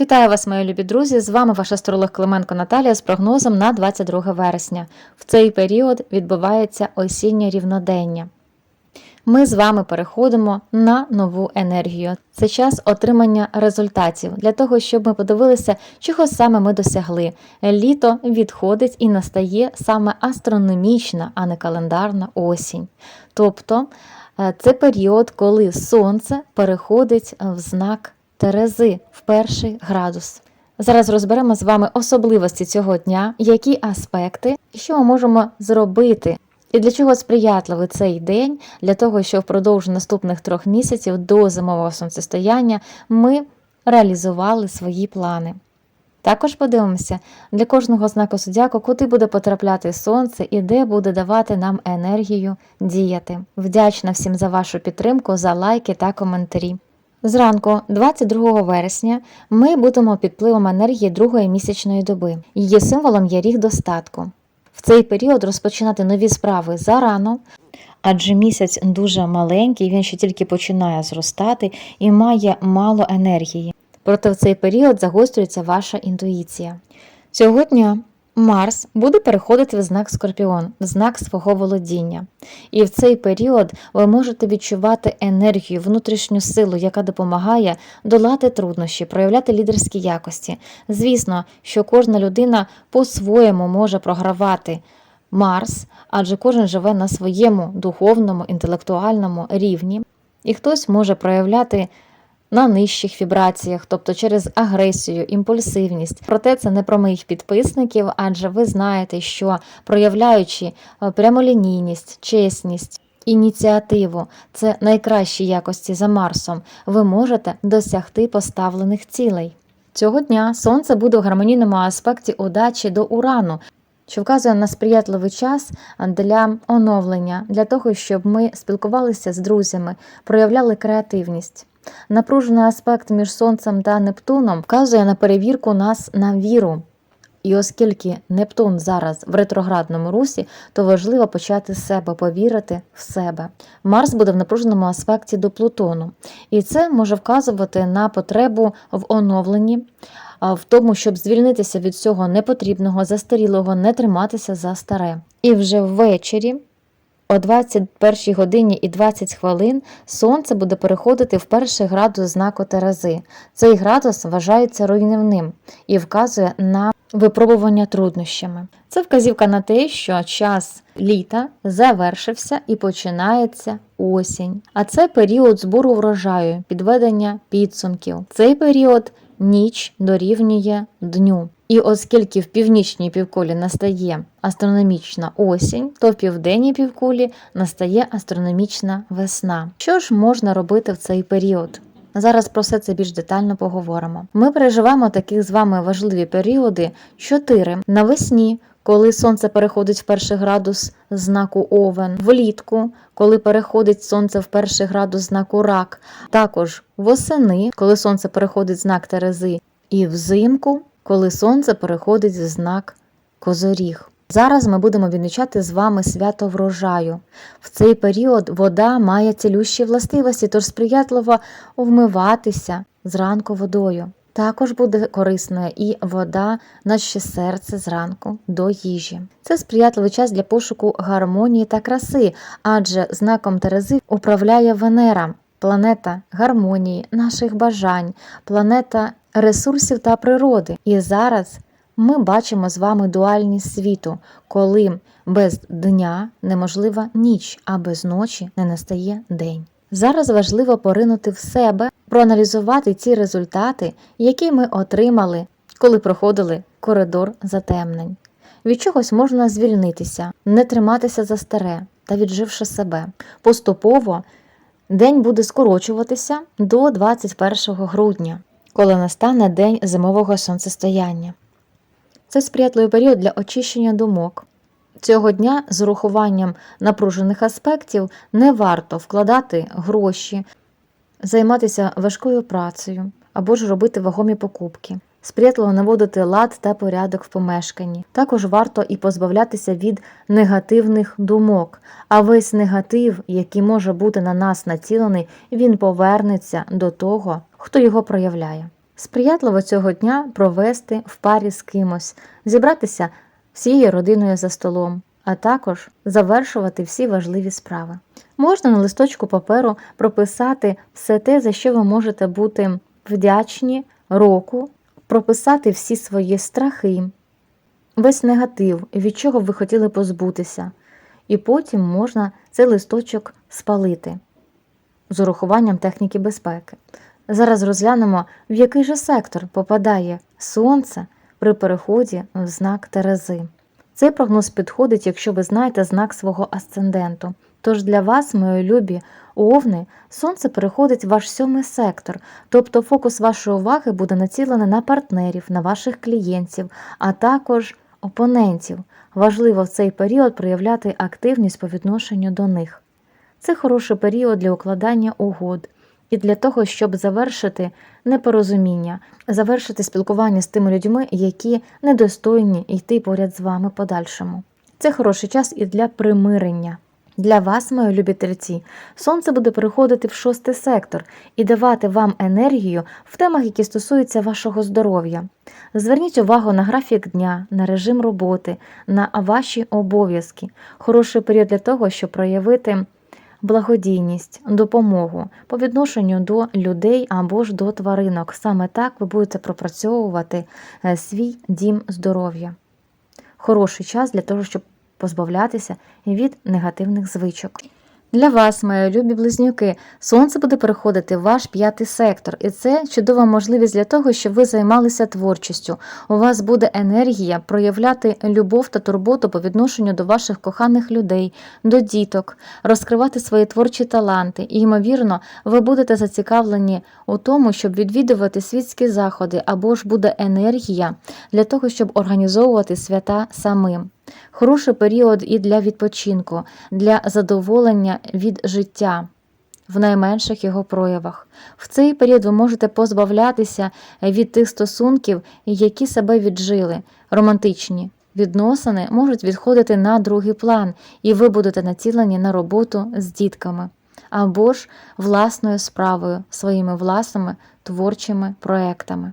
Вітаю вас, мої любі друзі! З вами ваш астролог Клименко Наталія з прогнозом на 22 вересня. В цей період відбувається осіннє рівнодення. Ми з вами переходимо на нову енергію. Це час отримання результатів для того, щоб ми подивилися, чого саме ми досягли. Літо відходить і настає саме астрономічна, а не календарна осінь. Тобто е, це період, коли сонце переходить в знак Терези в перший градус. Зараз розберемо з вами особливості цього дня, які аспекти, що ми можемо зробити, і для чого сприятливий цей день, для того, щоб впродовж наступних трьох місяців до зимового сонцестояння ми реалізували свої плани. Також подивимося для кожного знаку зодіаку, куди буде потрапляти сонце і де буде давати нам енергію діяти. Вдячна всім за вашу підтримку, за лайки та коментарі. Зранку, 22 вересня, ми будемо під впливом енергії другої місячної доби. Її символом є ріг достатку. В цей період розпочинати нові справи зарано, адже місяць дуже маленький, він ще тільки починає зростати і має мало енергії. Проте в цей період загострюється ваша інтуїція. Цього дня Марс буде переходити в знак Скорпіон, в знак свого володіння. І в цей період ви можете відчувати енергію, внутрішню силу, яка допомагає долати труднощі, проявляти лідерські якості. Звісно, що кожна людина по-своєму може програвати Марс, адже кожен живе на своєму духовному, інтелектуальному рівні, і хтось може проявляти на нижчих вібраціях, тобто через агресію, імпульсивність. Проте це не про моїх підписників, адже ви знаєте, що проявляючи е, прямолінійність, чесність. Ініціативу це найкращі якості за Марсом. Ви можете досягти поставлених цілей. Цього дня Сонце буде в гармонійному аспекті удачі до Урану, що вказує на сприятливий час для оновлення, для того, щоб ми спілкувалися з друзями, проявляли креативність. Напружений аспект між Сонцем та Нептуном вказує на перевірку нас на віру. І оскільки Нептун зараз в ретроградному русі, то важливо почати з себе повірити в себе. Марс буде в напруженому аспекті до Плутону, і це може вказувати на потребу в оновленні, в тому, щоб звільнитися від цього непотрібного, застарілого, не триматися за старе. І вже ввечері. О 21 годині і 20 хвилин сонце буде переходити в перший градус знаку Терези. Цей градус вважається руйнівним і вказує на випробування труднощами. Це вказівка на те, що час літа завершився і починається осінь. А це період збору врожаю, підведення підсумків. Цей період ніч дорівнює дню. І оскільки в північній півкулі настає астрономічна осінь, то в південній півкулі настає астрономічна весна. Що ж можна робити в цей період? Зараз про все це більш детально поговоримо. Ми переживаємо такі з вами важливі періоди: чотири навесні. Коли сонце переходить в перший градус знаку Овен, влітку, коли переходить сонце в перший градус знаку Рак, також восени, коли сонце переходить в знак Терези, і взимку, коли сонце переходить в знак Козоріг. Зараз ми будемо відмічати з вами свято врожаю. В цей період вода має цілющі властивості, тож сприятливо вмиватися зранку водою. Також буде корисною і вода на ще серце зранку до їжі. Це сприятливий час для пошуку гармонії та краси, адже знаком Терези управляє Венера, планета гармонії, наших бажань, планета ресурсів та природи. І зараз ми бачимо з вами дуальність світу, коли без дня неможлива ніч, а без ночі не настає день. Зараз важливо поринути в себе, проаналізувати ці результати, які ми отримали, коли проходили коридор затемнень. Від чогось можна звільнитися, не триматися за старе та відживши себе. Поступово день буде скорочуватися до 21 грудня, коли настане день зимового сонцестояння. Це сприятливий період для очищення думок. Цього дня з урахуванням напружених аспектів не варто вкладати гроші, займатися важкою працею або ж робити вагомі покупки. Сприятливо наводити лад та порядок в помешканні. Також варто і позбавлятися від негативних думок, а весь негатив, який може бути на нас націлений, він повернеться до того, хто його проявляє. Сприятливо цього дня провести в парі з кимось, зібратися всією родиною за столом, а також завершувати всі важливі справи. Можна на листочку паперу прописати все те, за що ви можете бути вдячні року, прописати всі свої страхи, весь негатив, від чого ви хотіли позбутися, і потім можна цей листочок спалити з урахуванням техніки безпеки. Зараз розглянемо, в який же сектор попадає Сонце при переході в знак Терези. Цей прогноз підходить, якщо ви знаєте знак свого асценденту. Тож для вас, мої любі овни, сонце переходить в ваш сьомий сектор, тобто фокус вашої уваги буде націлений на партнерів, на ваших клієнтів, а також опонентів. Важливо в цей період проявляти активність по відношенню до них. Це хороший період для укладання угод і для того, щоб завершити непорозуміння, завершити спілкування з тими людьми, які недостойні йти поряд з вами подальшому. Це хороший час і для примирення. Для вас, мої любі тельці, сонце буде переходити в шостий сектор і давати вам енергію в темах, які стосуються вашого здоров'я. Зверніть увагу на графік дня, на режим роботи, на ваші обов'язки. Хороший період для того, щоб проявити благодійність, допомогу по відношенню до людей або ж до тваринок. Саме так ви будете пропрацьовувати е, свій дім здоров'я. Хороший час для того, щоб позбавлятися від негативних звичок. Для вас, мої любі близнюки, сонце буде переходити в ваш п'ятий сектор, і це чудова можливість для того, щоб ви займалися творчістю. У вас буде енергія проявляти любов та турботу по відношенню до ваших коханих людей, до діток, розкривати свої творчі таланти. І, ймовірно, ви будете зацікавлені у тому, щоб відвідувати світські заходи, або ж буде енергія для того, щоб організовувати свята самим. Хороший період і для відпочинку, для задоволення від життя в найменших його проявах. В цей період ви можете позбавлятися від тих стосунків, які себе віджили, романтичні. Відносини можуть відходити на другий план, і ви будете націлені на роботу з дітками або ж власною справою, своїми власними творчими проектами.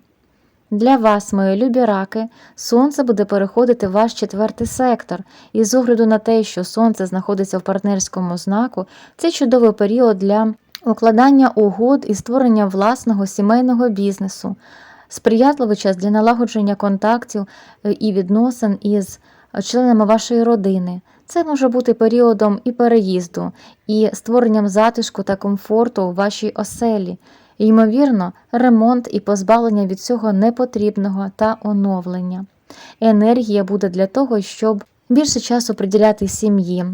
Для вас, мої любі раки, сонце буде переходити в ваш четвертий сектор, і з огляду на те, що сонце знаходиться в партнерському знаку, це чудовий період для укладання угод і створення власного сімейного бізнесу, сприятливий час для налагодження контактів е, і відносин із членами вашої родини. Це може бути періодом і переїзду, і створенням затишку та комфорту у вашій оселі. Ймовірно, ремонт і позбавлення від цього непотрібного та оновлення. Енергія буде для того, щоб більше часу приділяти сім'ї,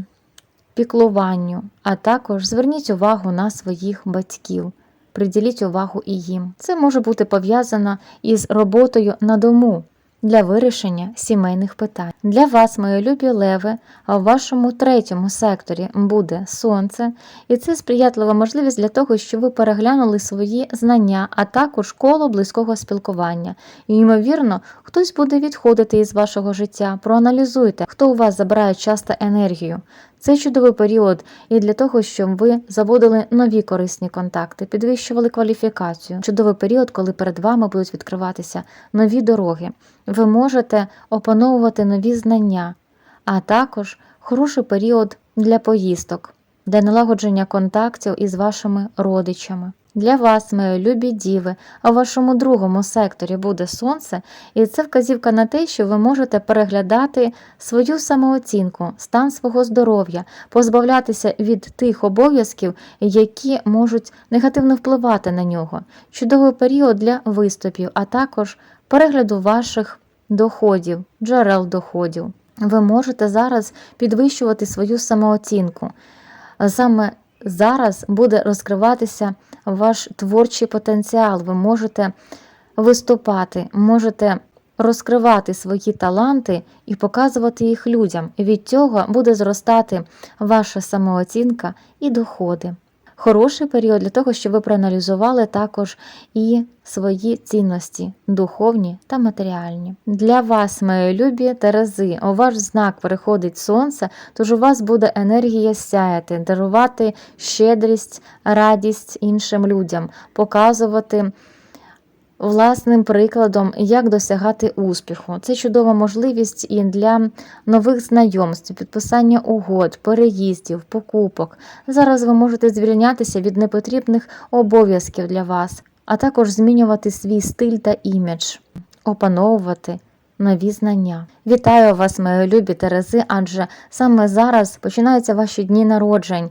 піклуванню, а також зверніть увагу на своїх батьків, приділіть увагу і їм. Це може бути пов'язано із роботою на дому для вирішення сімейних питань. Для вас, мої любі леви, в вашому третьому секторі буде сонце, і це сприятлива можливість для того, щоб ви переглянули свої знання, а також коло близького спілкування. І, ймовірно, хтось буде відходити із вашого життя. Проаналізуйте, хто у вас забирає час та енергію. Це чудовий період і для того, щоб ви заводили нові корисні контакти, підвищували кваліфікацію. Чудовий період, коли перед вами будуть відкриватися нові дороги. Ви можете опановувати нові знання, а також хороший період для поїздок, для налагодження контактів із вашими родичами. Для вас, мої любі діви, а в вашому другому секторі буде сонце, і це вказівка на те, що ви можете переглядати свою самооцінку, стан свого здоров'я, позбавлятися від тих обов'язків, які можуть негативно впливати на нього. Чудовий період для виступів, а також перегляду ваших доходів, джерел доходів. Ви можете зараз підвищувати свою самооцінку. Саме зараз буде розкриватися ваш творчий потенціал. Ви можете виступати, можете розкривати свої таланти і показувати їх людям. Від цього буде зростати ваша самооцінка і доходи. Хороший період для того, щоб ви проаналізували також і свої цінності, духовні та матеріальні. Для вас, мої любі Терези, у ваш знак переходить сонце, тож у вас буде енергія сяяти, дарувати щедрість, радість іншим людям, показувати власним прикладом, як досягати успіху. Це чудова можливість і для нових знайомств, підписання угод, переїздів, покупок. Зараз ви можете звільнятися від непотрібних обов'язків для вас, а також змінювати свій стиль та імідж, опановувати нові знання. Вітаю вас, мої любі Терези, адже саме зараз починаються ваші дні народжень.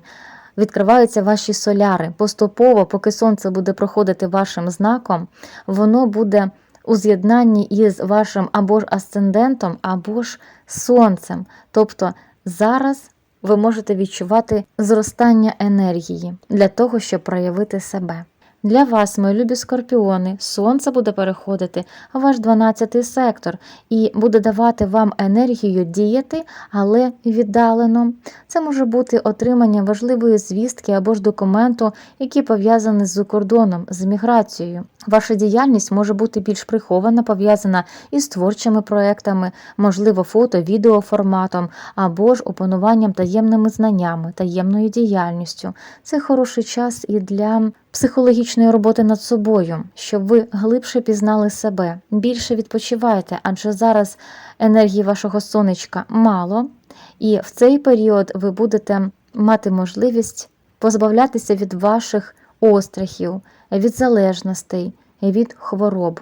Відкриваються ваші соляри. Поступово, поки сонце буде проходити вашим знаком, воно буде у з'єднанні із вашим або ж асцендентом, або ж сонцем. Тобто зараз ви можете відчувати зростання енергії для того, щоб проявити себе. Для вас, мої любі скорпіони, сонце буде переходити в ваш 12-й сектор і буде давати вам енергію діяти, але віддалено. Це може бути отримання важливої звістки або ж документу, який пов'язаний з кордоном, з міграцією. Ваша діяльність може бути більш прихована, пов'язана із творчими проектами, можливо, фото, відео форматом, або ж опануванням таємними знаннями, таємною діяльністю. Це хороший час і для психологічної роботи над собою, щоб ви глибше пізнали себе, більше відпочивайте, адже зараз енергії вашого сонечка мало, і в цей період ви будете мати можливість позбавлятися від ваших острахів, від залежностей, від хвороб.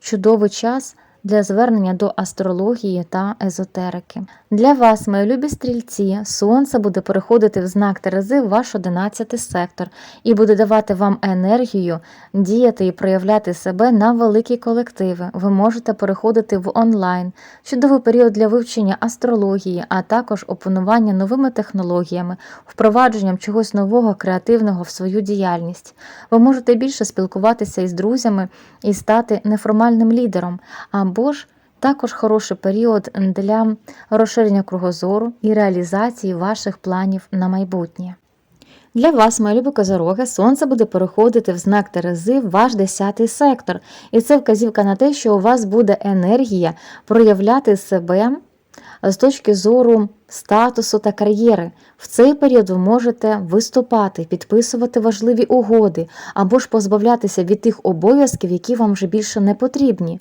Чудовий час для звернення до астрології та езотерики. Для вас, мої любі стрільці, сонце буде переходити в знак Терези в ваш 11 сектор і буде давати вам енергію діяти і проявляти себе на великі колективи. Ви можете переходити в онлайн, чудовий період для вивчення астрології, а також опанування новими технологіями, впровадженням чогось нового, креативного в свою діяльність. Ви можете більше спілкуватися із друзями і стати неформальним лідером. або ж також хороший період для розширення кругозору і реалізації ваших планів на майбутнє. Для вас, мої любі козороги, сонце буде переходити в знак Терези в ваш 10 сектор, і це вказівка на те, що у вас буде енергія проявляти себе з точки зору статусу та кар'єри. В цей період ви можете виступати, підписувати важливі угоди або ж позбавлятися від тих обов'язків, які вам вже більше не потрібні.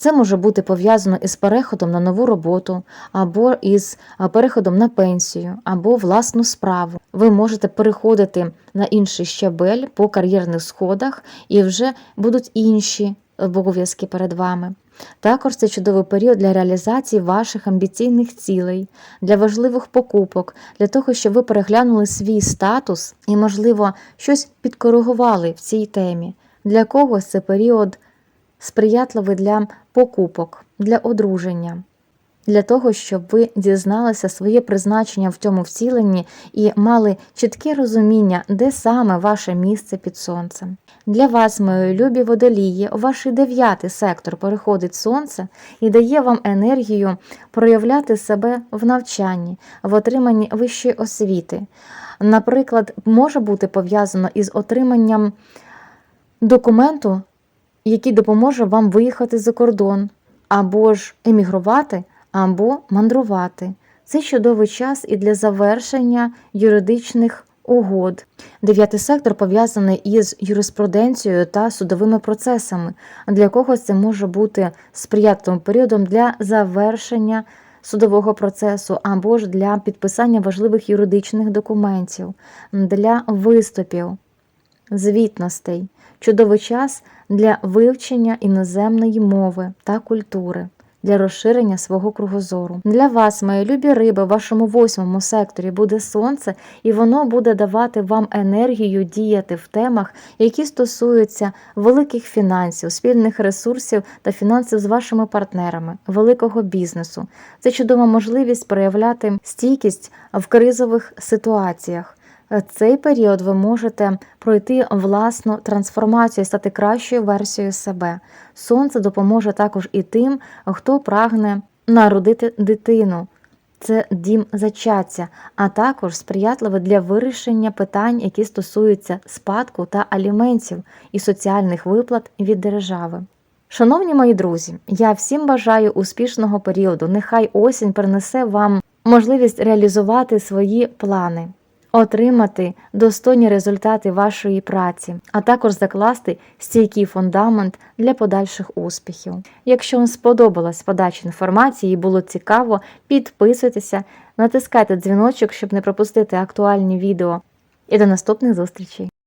Це може бути пов'язано із переходом на нову роботу, або із переходом на пенсію, або власну справу. Ви можете переходити на інший щабель по кар'єрних сходах, і вже будуть інші обов'язки перед вами. Також це чудовий період для реалізації ваших амбіційних цілей, для важливих покупок, для того, щоб ви переглянули свій статус і, можливо, щось підкоригували в цій темі. Для когось це період сприятливий для покупок, для одруження, для того, щоб ви дізналися своє призначення в цьому вціленні і мали чітке розуміння, де саме ваше місце під сонцем. Для вас, мої любі водолії, ваш дев'ятий сектор переходить сонце і дає вам енергію проявляти себе в навчанні, в отриманні вищої освіти. Наприклад, може бути пов'язано із отриманням документу який допоможе вам виїхати за кордон, або ж емігрувати, або мандрувати. Це чудовий час і для завершення юридичних угод. Дев'ятий сектор пов'язаний із юриспруденцією та судовими процесами. Для когось це може бути сприятливим періодом для завершення судового процесу або ж для підписання важливих юридичних документів, для виступів, звітностей. Чудовий час для вивчення іноземної мови та культури, для розширення свого кругозору. Для вас, мої любі риби, в вашому восьмому секторі буде сонце, і воно буде давати вам енергію діяти в темах, які стосуються великих фінансів, спільних ресурсів та фінансів з вашими партнерами, великого бізнесу. Це чудова можливість проявляти стійкість в кризових ситуаціях. Цей період ви можете пройти власну трансформацію, стати кращою версією себе. Сонце допоможе також і тим, хто прагне народити дитину. Це дім зачаття, а також сприятливе для вирішення питань, які стосуються спадку та аліментів і соціальних виплат від держави. Шановні мої друзі, я всім бажаю успішного періоду. Нехай осінь принесе вам можливість реалізувати свої плани отримати достойні результати вашої праці, а також закласти стійкий фундамент для подальших успіхів. Якщо вам сподобалась подача інформації і було цікаво, підписуйтеся, натискайте дзвіночок, щоб не пропустити актуальні відео. І до наступних зустрічей!